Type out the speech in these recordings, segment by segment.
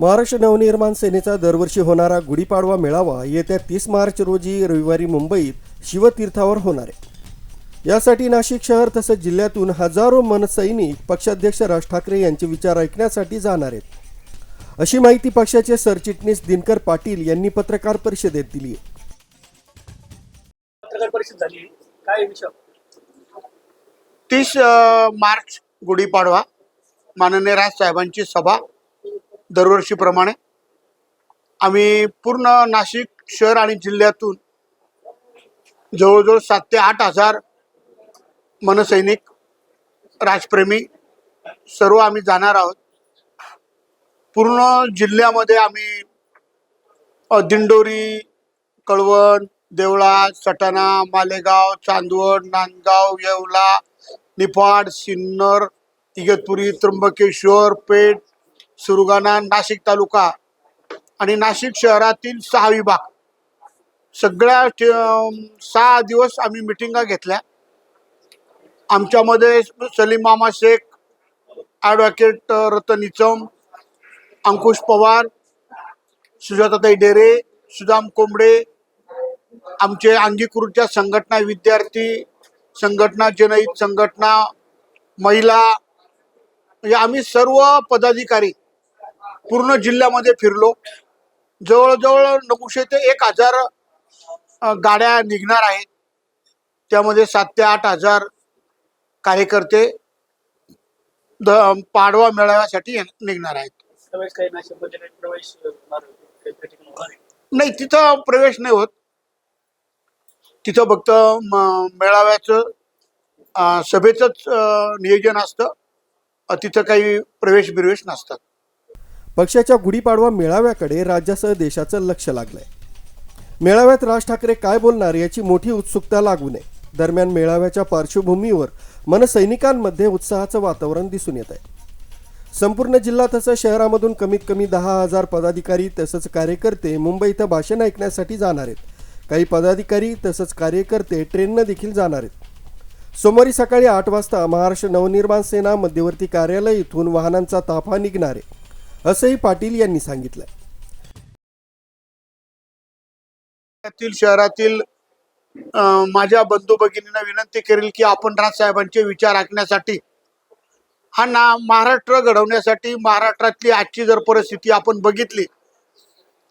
महाराष्ट्र नवनिर्माण सेनेचा दरवर्षी होणारा गुढीपाडवा मेळावा येत्या तीस मार्च रोजी रविवारी मुंबईत शिवतीर्थावर होणार आहे. यासाठी नाशिक शहर तसंच जिल्ह्यातून हजारो मनसैनिक पक्षाध्यक्ष राज ठाकरे यांचे विचार ऐकण्यासाठी जाणार आहेत. अशी माहिती पक्षाचे सरचिटणीस दिनकर पाटील यांनी पत्रकार परिषदेत दिली आहे. पत्रकार परिषद झाली. काय विषय तीस मार्च गुढीपाडवा. माननीय राजसाहेबांची सभा. दरवर्षीप्रमाणे. आम्ही पूर्ण नाशिक शहर आणि जिल्ह्यातून जवळजवळ सात ते आठ हजार मनसैनिक राजप्रेमी सर्व आम्ही जाणार आहोत. पूर्ण जिल्ह्यामध्ये आम्ही दिंडोरी कळवण देवळा सटाणा मालेगाव चांदवड नांदगाव येवला निफाड सिन्नर इगतपुरी त्र्यंबकेश्वर पेठ सुरगाणा नाशिक तालुका आणि नाशिक शहरातील सहा विभाग. सगळ्या ठे- सहा दिवस आम्ही मिटिंगा घेतल्या. आमच्यामध्ये सलीम मामा शेख ॲडव्होकेट रतन इचम अंकुश पवार सुजाताताई डेरे सुदाम कोंबडे आमचे अंगीकृतच्या संघटना विद्यार्थी संघटना जनहित संघटना महिला म्हणजे आम्ही सर्व पदाधिकारी पूर्ण जिल्ह्यामध्ये फिरलो. जवळजवळ नऊशे ते एक हजार गाड्या निघणार आहेत. त्यामध्ये सात ते आठ हजार कार्यकर्ते द पाडवा मेळाव्यासाठी निघणार आहेत. नाही तिथं प्रवेश नाही होत. तिथं फक्त मेळाव्याचं सभेचंच नियोजन असतं. तिथं काही प्रवेश बिरवेश नसतात. पक्षाच्या गुढीपाडवा मेळाव्याकडे राज्यासह देशाचं लक्ष लागलंय. मेळाव्यात राज ठाकरे काय बोलणार याची मोठी उत्सुकता लागू नये. दरम्यान मेळाव्याच्या पार्श्वभूमीवर मनसैनिकांमध्ये उत्साहाचं वातावरण दिसून येत आहे. संपूर्ण जिल्हा तसंच शहरामधून कमीत कमी दहा हजार पदाधिकारी तसंच कार्यकर्ते मुंबई इथं भाषण ऐकण्यासाठी जाणार आहेत. काही पदाधिकारी तसंच कार्यकर्ते ट्रेननं देखील जाणार आहेत. सोमवारी सकाळी आठ वाजता महाराष्ट्र नवनिर्माण सेना मध्यवर्ती कार्यालय इथून वाहनांचा ताफा निघणार आहे. असंही पाटील यांनी सांगितलं शहरातील माझ्या बंधू भगिनींना विनंती करेल की आपण राजसाहेबांचे विचार ऐकण्यासाठी हा ना महाराष्ट्र घडवण्यासाठी महाराष्ट्रातली आजची जर परिस्थिती आपण बघितली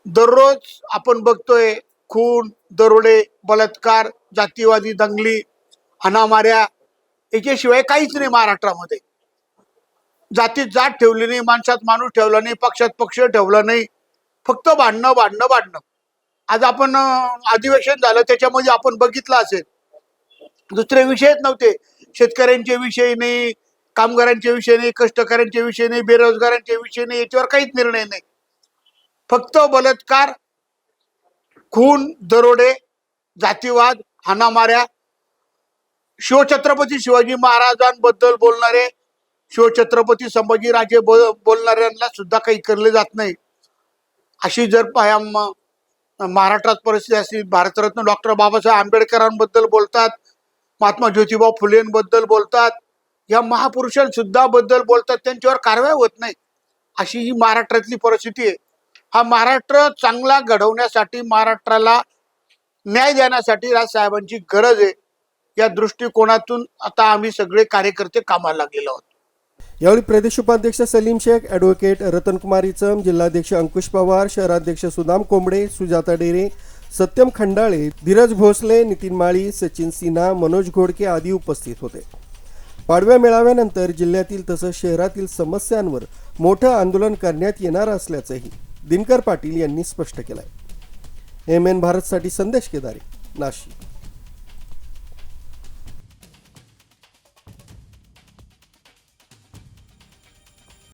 दररोज आपण बघतोय खून दरोडे बलात्कार जातीवादी दंगली हाणामाऱ्या याच्याशिवाय काहीच नाही महाराष्ट्रामध्ये. जातीत जात ठेवली नाही माणसात माणूस ठेवला नाही पक्षात पक्ष ठेवला नाही फक्त भांडणं भांडणं भांडणं. आज आपण अधिवेशन झालं त्याच्यामध्ये आपण बघितलं असेल. दुसरे विषयच नव्हते. शेतकऱ्यांचे विषय नाही कामगारांचे विषय नाही कष्टकऱ्यांचे विषय नाही बेरोजगारांचे विषय नाही याच्यावर काहीच निर्णय नाही. फक्त बलात्कार खून दरोडे जातीवाद हाणामाऱ्या शिवछत्रपती शिवाजी महाराजांबद्दल बोलणारे शिवछत्रपती संभाजीराजे बो- बोलणाऱ्यांना सुद्धा काही करले जात नाही. अशी जर पाया महाराष्ट्रात परिस्थिती असली भारतरत्न डॉक्टर बाबासाहेब आंबेडकरांबद्दल बोलतात महात्मा ज्योतिबा फुलेंबद्दल बोलतात या महापुरुषांसुद्धा बद्दल बोलतात त्यांच्यावर कारवाई होत नाही. अशी ही महाराष्ट्रातली परिस्थिती आहे. हा महाराष्ट्र चांगला घडवण्यासाठी महाराष्ट्राला न्याय देण्यासाठी राजसाहेबांची गरज आहे. या दृष्टिकोनातून आता आम्ही सगळे कार्यकर्ते कामाला लागलेलो आहोत. यावेळी प्रदेश उपाध्यक्ष सलीम शेख ॲडव्होकेट रतनकुमार इचम जिल्हाध्यक्ष अंकुश पवार शहराध्यक्ष सुदाम कोंबडे सुजाता डेरे सत्यम खंडाळे धीरज भोसले नितीन माळी सचिन सिन्हा मनोज घोडके आदी उपस्थित होते. पाडव्या मेळाव्यानंतर जिल्ह्यातील तसंच शहरातील समस्यांवर मोठं आंदोलन करण्यात येणार असल्याचंही दिनकर पाटील यांनी स्पष्ट केलं आहे एम एन भारतसाठी संदेश केदारे नाशिक.